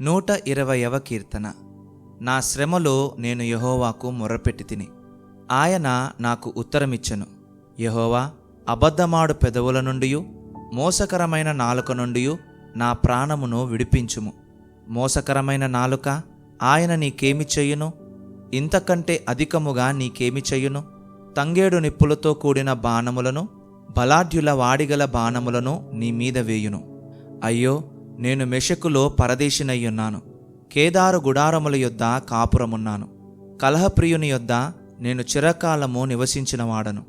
నూట ఇరవయవ కీర్తన. నా శ్రమలో నేను యహోవాకు మొర్రపెట్టి తిని ఆయన నాకు ఉత్తరమిచ్చను. యహోవా అబద్ధమాడు పెదవుల నుండి మోసకరమైన నాలుక నుండి నా ప్రాణమును విడిపించుము. మోసకరమైన నాలుక ఆయన నీకేమి చెయ్యును ఇంతకంటే అధికముగా నీకేమి చెయ్యును తంగేడు నిప్పులతో కూడిన బాణములను బలాఢ్యుల వాడిగల బాణములను నీ మీద వేయును. అయ్యో నేను మెషకులో పరదేశినయ్యున్నాను. కేదారు గుడారముల యొద్ద కాపురమున్నాను. కలహప్రియుని యొద్ద నేను చిరకాలము నివసించినవాడను.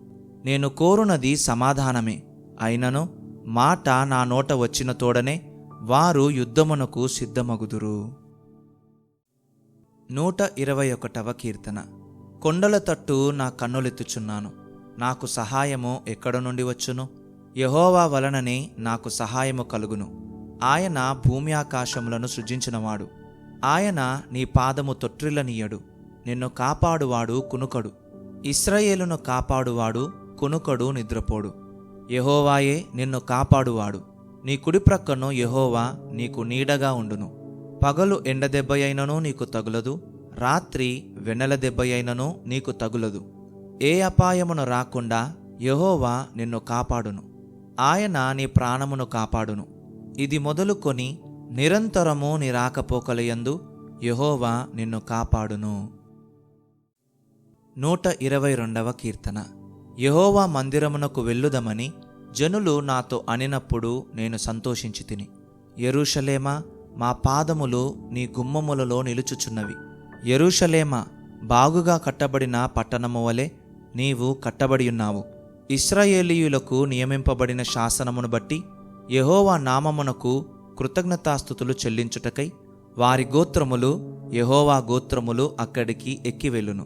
నేను కోరునది సమాధానమే. అయినను మాట నా నోట వచ్చిన తోడనే వారు యుద్ధమునకు సిద్ధమగుదురు. నూట ఇరవై ఒకటవ కీర్తన. కొండల తట్టు నా కన్నులెత్తుచున్నాను. నాకు సహాయము ఎక్కడ నుండి వచ్చును? యహోవా వలననే నాకు సహాయము కలుగును. ఆయన భూమి ఆకాశములను సృజించినవాడు. ఆయన నీ పాదము తొట్రిల్లనీయడు. నిన్ను కాపాడువాడు కునుకడు. ఇస్రాయేలును కాపాడువాడు కునుకడు నిద్రపోడు. యహోవాయే నిన్ను కాపాడువాడు. నీ కుడిప్రక్కను యహోవా నీకు నీడగా ఉండును. పగలు ఎండదెబ్బయైనను నీకు తగులదు. రాత్రి వెన్నెల దెబ్బయైనను నీకు తగులదు. ఏ అపాయమును రాకుండా యహోవా నిన్ను కాపాడును. ఆయన నీ ప్రాణమును కాపాడును. ఇది మొదలుకొని నిరంతరము నీ రాకపోకలయందు యహోవా నిన్ను కాపాడును. నూట ఇరవై రెండవ కీర్తన. యహోవా మందిరమునకు వెళ్ళుదమని జనులు నాతో అనినప్పుడు నేను సంతోషించి తిని ఎరుషలేమా మా పాదములు నీ గుమ్మములలో నిలుచుచున్నవి. ఎరుషలేమా బాగుగా కట్టబడిన పట్టణము వలె నీవు కట్టబడి ఉన్నావు ఇస్రాయేలీయులకు నియమింపబడిన శాసనమును బట్టి యహోవా నామమునకు కృతజ్ఞతాస్థుతులు చెల్లించుటకై వారి గోత్రములు యహోవా గోత్రములు అక్కడికి ఎక్కి వెళ్ళును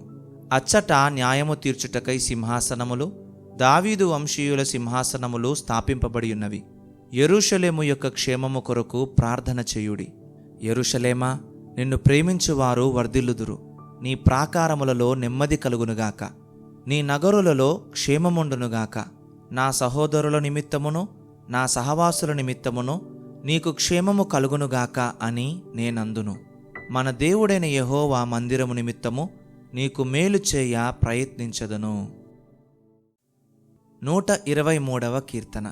అచ్చట న్యాయము తీర్చుటకై సింహాసనములు దావీదు వంశీయుల సింహాసనములు స్థాపింపబడి ఉన్నవి ఎరుషలేము యొక్క క్షేమము కొరకు ప్రార్థన చేయుడి. ఎరుషలేమా నిన్ను ప్రేమించువారు వర్ధిల్లుదురు. నీ ప్రాకారములలో నెమ్మది కలుగునుగాక. నీ నగరులలో క్షేమముండునుగాక. నా సహోదరుల నిమిత్తమును నా సహవాసుల నిమిత్తమును నీకు క్షేమము కలుగునుగాక అని నేనందును. మన దేవుడైన యహోవా మందిరము నిమిత్తము నీకు మేలు చేయ ప్రయత్నించదను. నూట ఇరవై మూడవ కీర్తన.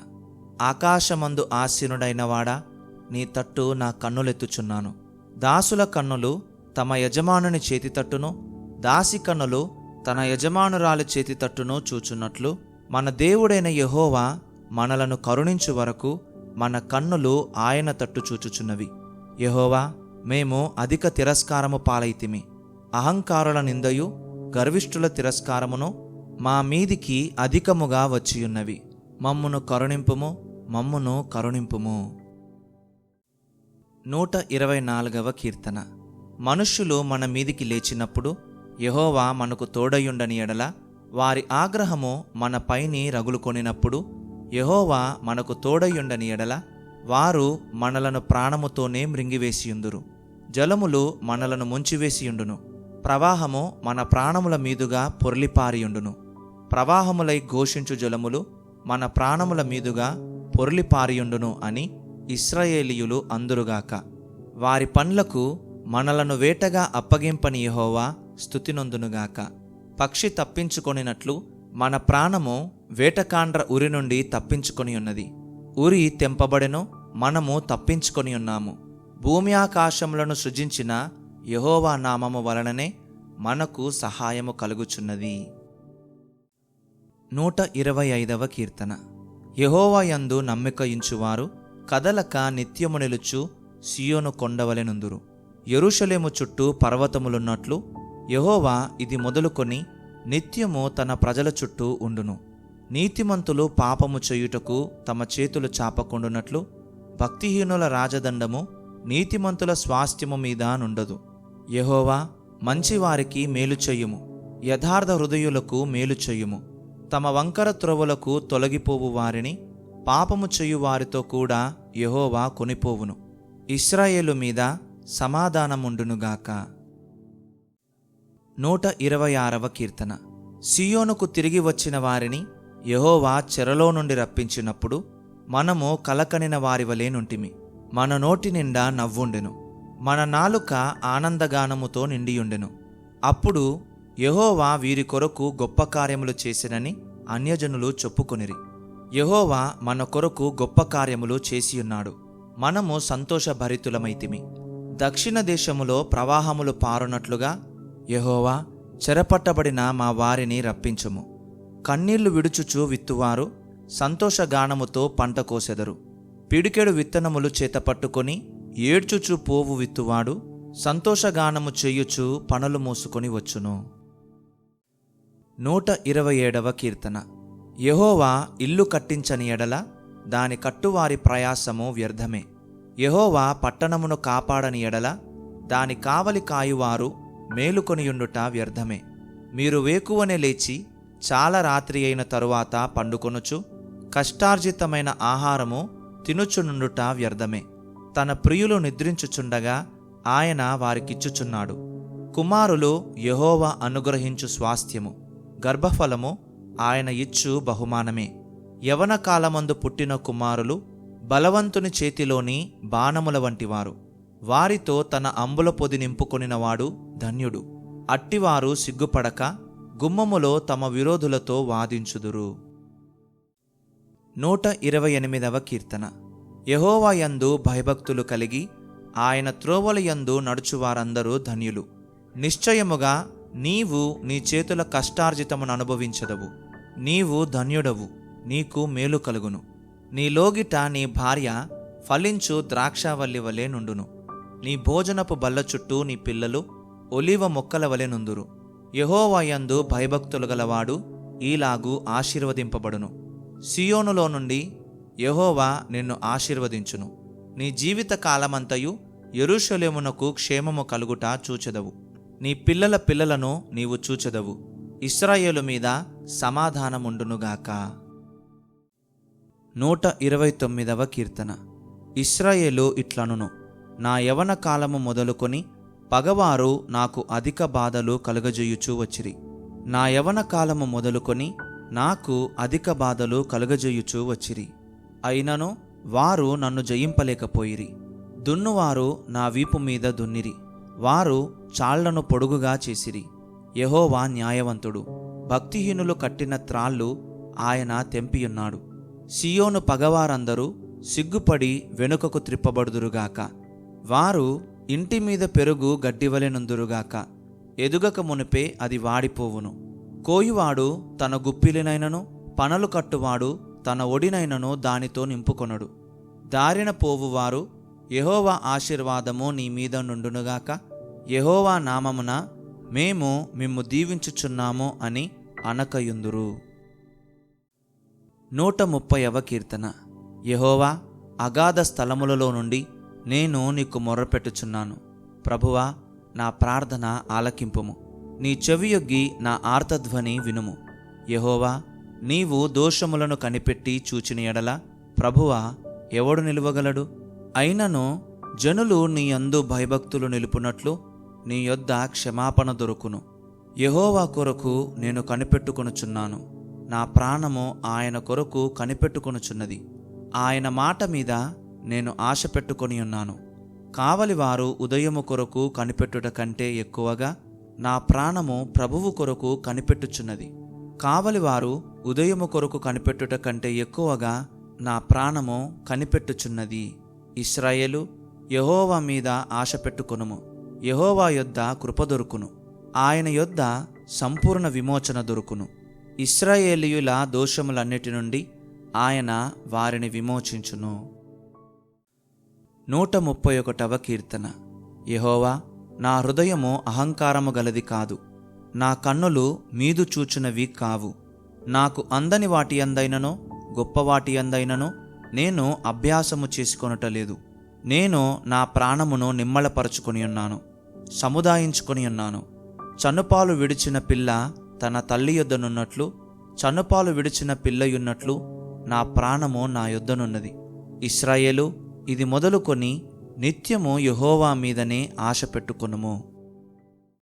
ఆకాశమందు ఆసీనుడైనవాడా నీ తట్టు నా కన్నులెత్తుచున్నాను. దాసుల కన్నులు తమ యజమానుని చేతి తట్టును దాసి కన్నులు తన యజమానురాలి చేతి తట్టును చూచున్నట్లు మన దేవుడైన యహోవా మనలను కరుణించు వరకు మన కన్నులు ఆయన తట్టు చూచుచున్నవి. యహోవా మేము అధిక తిరస్కారము పాలైతిమి. అహంకారుల నిందయు గర్విష్ఠుల తిరస్కారమును మా మీదికి అధికముగా వచ్చియున్నవి. మమ్మును కరుణింపుము మమ్మును కరుణింపుము. నూట ఇరవై నాలుగవ కీర్తన. మనుష్యులు మన మీదికి లేచినప్పుడు యహోవా మనకు తోడయుండని ఎడల వారి ఆగ్రహము మన పైని రగులుకొనినప్పుడు యహోవా మనకు తోడయుండని ఎడల వారు మనలను ప్రాణముతోనే మృంగివేసియుందురు. జలములు మనలను ముంచివేసియుండును. ప్రవాహము మన ప్రాణముల మీదుగా పొర్లిపారియుండును. ప్రవాహములై ఘోషించు జలములు మన ప్రాణముల మీదుగా పొర్లిపారియుండును అని ఇస్రాయేలీయులు అందురుగాక. వారి పండ్లకు మనలను వేటగా అప్పగింపని యహోవా స్థుతినొందునుగాక పక్షి తప్పించుకొనినట్లు మన ప్రాణము వేటకాండ్ర ఉరి నుండి తప్పించుకొని ఉన్నది. ఉరి తెంపబడెను మనము తప్పించుకొని ఉన్నాము. భూమి ఆకాశములను సృజించిన యహోవా నామము వలననే మనకు సహాయము కలుగుచున్నది. నూట ఇరవై ఐదవ కీర్తన. యహోవాయందు యందు కదలక నిత్యము నిలుచు సియోను కొండవలెనుందురు. ఎరుషలేము చుట్టూ పర్వతములున్నట్లు యహోవా ఇది మొదలుకొని నిత్యము తన ప్రజల చుట్టూ ఉండును. నీతిమంతులు పాపము చేయుటకు తమ చేతులు చాపకుండునట్లు భక్తిహీనుల రాజదండము నీతిమంతుల స్వాస్థ్యము మీద నుండదు. యహోవా మంచివారికి మేలు చెయ్యుము యథార్థ హృదయులకు మేలు చెయ్యుము తమ వంకర త్రొవలకు తొలగిపోవు వారిని పాపము చేయు వారితో కూడా యహోవా కొనిపోవును. ఇస్రాయేలు మీద సమాధానముండునుగాక. నూట ఇరవై ఆరవ కీర్తన. సియోనుకు తిరిగి వచ్చిన వారిని యహోవా చెరలో నుండి రప్పించినప్పుడు మనము కలకనిన వారి వలె నుంటిమి. మన నోటి నిండా నవ్వుండెను. మన నాలుక ఆనందగానముతో నిండియుండెను. అప్పుడు యహోవా వీరి కొరకు గొప్ప కార్యములు చేసినని అన్యజనులు చెప్పుకొనిరి. యహోవా మన కొరకు గొప్ప కార్యములు చేసియున్నాడు. మనము సంతోషభరితులమైతిమి. దక్షిణ దేశములో ప్రవాహములు పారునట్లుగా యహోవా చెరపట్టబడిన మా వారిని రప్పించుము. కన్నీళ్ళు విడుచుచు విత్తువారు సంతోషగానముతో పంట కోసెదరు. పిడికెడు విత్తనములు చేత పట్టుకొని ఏడ్చుచు పోవు విత్తువాడు సంతోషగానము చేయుచు పనులు మూసుకొని వచ్చును. నూట ఇరవై ఏడవ కీర్తన. యహోవా ఇల్లు కట్టించని ఎడల దాని కట్టువారి ప్రయాసము వ్యర్థమే. యహోవా పట్టణమును కాపాడని ఎడల దాని కావలి కాయువారు మేలుకొనియుండుట వ్యర్థమే. మీరు వేకువనే లేచి చాలా రాత్రి అయిన తరువాత పండుకొనుచు కష్టార్జితమైన ఆహారము తినుచునుండుట వ్యర్థమే. తన ప్రియులు నిద్రించుచుండగా ఆయన వారికిచ్చుచున్నాడు. కుమారులు యహోవ అనుగ్రహించు స్వాస్థ్యము గర్భఫలము ఆయన ఇచ్చు బహుమానమే. యవన కాలమందు పుట్టిన కుమారులు బలవంతుని చేతిలోని బాణముల వంటివారు. వారితో తన అంబుల పొది నింపుకొనినవాడు ధన్యుడు. అట్టివారు సిగ్గుపడక గుమ్మములో తమ విరోధులతో వాదించుదురు. నూట ఇరవై ఎనిమిదవ కీర్తన. యహోవాయందు భయభక్తులు కలిగి ఆయన త్రోవలయందు నడుచువారందరూ ధన్యులు. నిశ్చయముగా నీవు నీ చేతుల కష్టార్జితమును అనుభవించదవు. నీవు ధన్యుడవు నీకు మేలు కలుగును. నీ లోగిట నీ భార్య ఫలించు ద్రాక్షావల్లి వలె నుండును. నీ భోజనపు బల్ల చుట్టూ నీ పిల్లలు ఒలివ మొక్కల వలె నుందురు. యహోవాయందు భయభక్తులు గలవాడు ఈలాగు ఆశీర్వదింపబడును. సియోనులో నుండి యహోవా నిన్ను ఆశీర్వదించును. నీ జీవిత కాలమంతయు ఎరుషలేమునకు క్షేమము కలుగుట చూచెదవు. నీ పిల్లల పిల్లలను నీవు చూచెదవు. ఇస్రాయేలు మీద సమాధానముండునుగాక నూట ఇరవై తొమ్మిదవ కీర్తన. ఇస్రాయేలు ఇట్లనును. నా యవన కాలము మొదలుకొని పగవారు నాకు అధిక బాధలు కలుగజేయుచూ వచ్చిరి. నా యవన కాలము మొదలుకొని నాకు అధిక బాధలు కలుగజేయుచూ వచ్చిరి. అయినను వారు నన్ను జయింపలేకపోయిరి. దున్నువారు నా వీపు మీద దున్నిరి. వారు చాళ్ళను పొడుగుగా చేసిరి. యహోవా న్యాయవంతుడు. భక్తిహీనులు కట్టిన త్రాళ్ళు ఆయన తెంపియున్నాడు. సియోను పగవారందరూ సిగ్గుపడి వెనుకకు త్రిప్పబడుదురుగాక. వారు ఇంటి మీద పెరుగు గడ్డివలెనుందురుగాక. ఎదుగక మునిపే అది వాడిపోవును. కోయివాడు తన గుప్పిలినైనను పనలు కట్టువాడు తన ఒడినైనను దానితో నింపుకొనడు. దారిన పోవువారు యహోవా ఆశీర్వాదము నీ మీద నుండునుగాక. యహోవా నామమున మేము మిమ్ము దీవించుచున్నాము అని అనకయుందురు. నూట ముప్పైవ కీర్తన. యహోవా అగాధ స్థలములలో నుండి నేను నీకు మొర్రపెట్టుచున్నాను. ప్రభువా నా ప్రార్థన ఆలకింపుము. నీ చెవియొగ్గి నా ఆర్తధ్వని వినుము. యహోవా నీవు దోషములను కనిపెట్టి చూచిన ఎడల ప్రభువా ఎవడు నిలువగలడు? అయినను జనులు నీ యందు భయభక్తులు నిలుపునట్లు నీ యొద్ద క్షమాపణ దొరుకును. యహోవా కొరకు నేను కనిపెట్టుకొనుచున్నాను. నా ప్రాణము ఆయన కొరకు కనిపెట్టుకొనుచున్నది. ఆయన మాట మీద నేను ఆశ పెట్టుకొని ఉన్నాను. కావలివారు ఉదయము కొరకు కనిపెట్టుట కంటే ఎక్కువగా నా ప్రాణము ప్రభువు కొరకు కనిపెట్టుచున్నది. కావలివారు ఉదయము కొరకు కనిపెట్టుట కంటే ఎక్కువగా నా ప్రాణము కనిపెట్టుచున్నది. ఇస్రాయేలు యహోవా మీద ఆశ పెట్టుకొనుము. యహోవా యొద్ద కృప దొరుకును. ఆయన యొద్ద సంపూర్ణ విమోచన దొరుకును. ఇస్రాయేలీయుల దోషములన్నిటి నుండి ఆయన వారిని విమోచించును. నూట ముప్పై ఒకటవ కీర్తన. యహోవా నా హృదయము అహంకారము గలది కాదు. నా కన్నులు మీదు చూచునవి కావు. నాకు అందని వాటి అందైనను గొప్ప వాటి అందైనను నేను అభ్యాసము చేసుకొనటలేదు నేను నా ప్రాణమును నిమ్మలపరుచుకొని ఉన్నాను. సముదాయించుకొని ఉన్నాను. చనుపాలు విడిచిన పిల్ల తన తల్లి యొద్దనున్నట్లు చనుపాలు విడిచిన పిల్లయున్నట్లు నా ప్రాణము నా యొద్దనున్నది. ఇస్రాయేలు ఇది మొదలుకొని నిత్యము యెహోవా మీదనే ఆశ పెట్టుకొనుము.